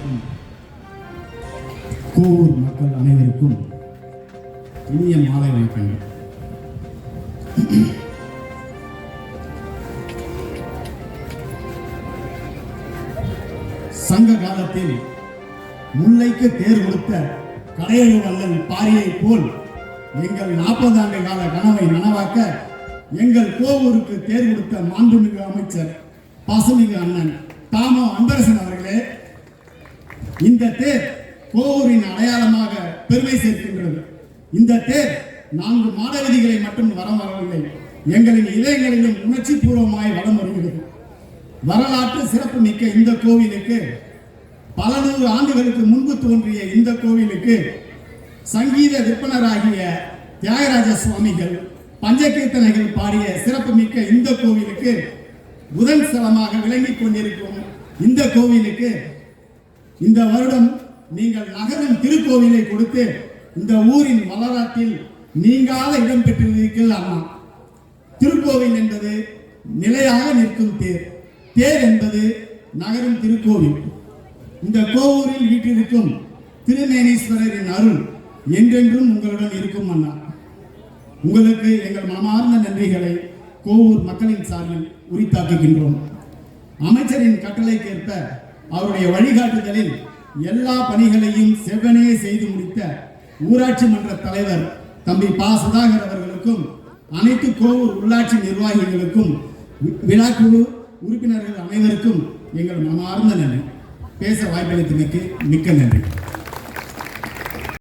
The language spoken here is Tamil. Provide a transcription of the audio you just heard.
அனைவருக்கும் கோவூர் மக்கள் அனைவருக்கும் இனிய மாலை வணக்கங்கள். சங்க காலத்தில் முல்லைக்கு தேர் கொடுத்த கடையழு வல்லன் பாரியை போல் எங்கள் நாற்பது ஆண்டு கால கனவை நனவாக்க எங்கள் கோவூருக்கு தேர் கொடுத்த மாண்புமிகு அமைச்சர் பசுமிகு அண்ணன் தாமோ அன்பரசன் இந்த தேர் கோவூரின் அடையாளமாக பெருமை சேர்க்கின்றது. இந்த தேர் நான்கு மாட விதிகளை மட்டும் வரம் வரவில்லை. எங்களின் இதயங்களிலும் உணர்ச்சி பூர்வமாய் வளம் வருகிறது. வரலாற்று சிறப்பு மிக்க இந்த கோவிலுக்கு பல நூறு ஆண்டுகளுக்கு முன்பு தோன்றிய இந்த கோவிலுக்கு சங்கீத விற்பனராகிய தியாகராஜ சுவாமிகள் பஞ்சகீர்த்தனைகள் பாடிய சிறப்பு மிக்க இந்த கோவிலுக்கு புதன் ஸ்தலமாக விளங்கிக் கொண்டிருக்கும் இந்த கோவிலுக்கு இந்த வருடம் நீங்கள் நகரும் திருக்கோவிலை கொடுத்து இந்த ஊரின் வரலாற்றில் நீங்காத இடம் பெற்றிருக்கிறீர்கள் அண்ணா திருக்கோவில் என்பது நிலையாக நிற்கும் தேர். தேர் என்பது நகரும் திருக்கோவில். இந்த கோவூரில் வீற்றிருக்கும் திருமேனீஸ்வரரின் அருள் என்றென்றும் உங்களுடன் இருக்கும் அண்ணா. உங்களுக்கு எங்கள் மனமார்ந்த நன்றிகளை கோவூர் மக்களின் சார்பில் உரித்தாக்குகின்றோம். அமைச்சரின் கட்டளைக்கேற்ப அவருடைய வழிகாட்டுதலில் எல்லா பணிகளையும் செவ்வனே செய்து முடித்த ஊராட்சி மன்ற தலைவர் தம்பி பா. சுதாகர் அவர்களுக்கும் அனைத்து கோவூர் உள்ளாட்சி நிர்வாகிகளுக்கும் விழாக்குழு உறுப்பினர்கள் அனைவருக்கும் எங்கள் மனமார்ந்த நன்றி. பேச வாய்ப்பளித்தமைக்கு மிக்க நன்றி.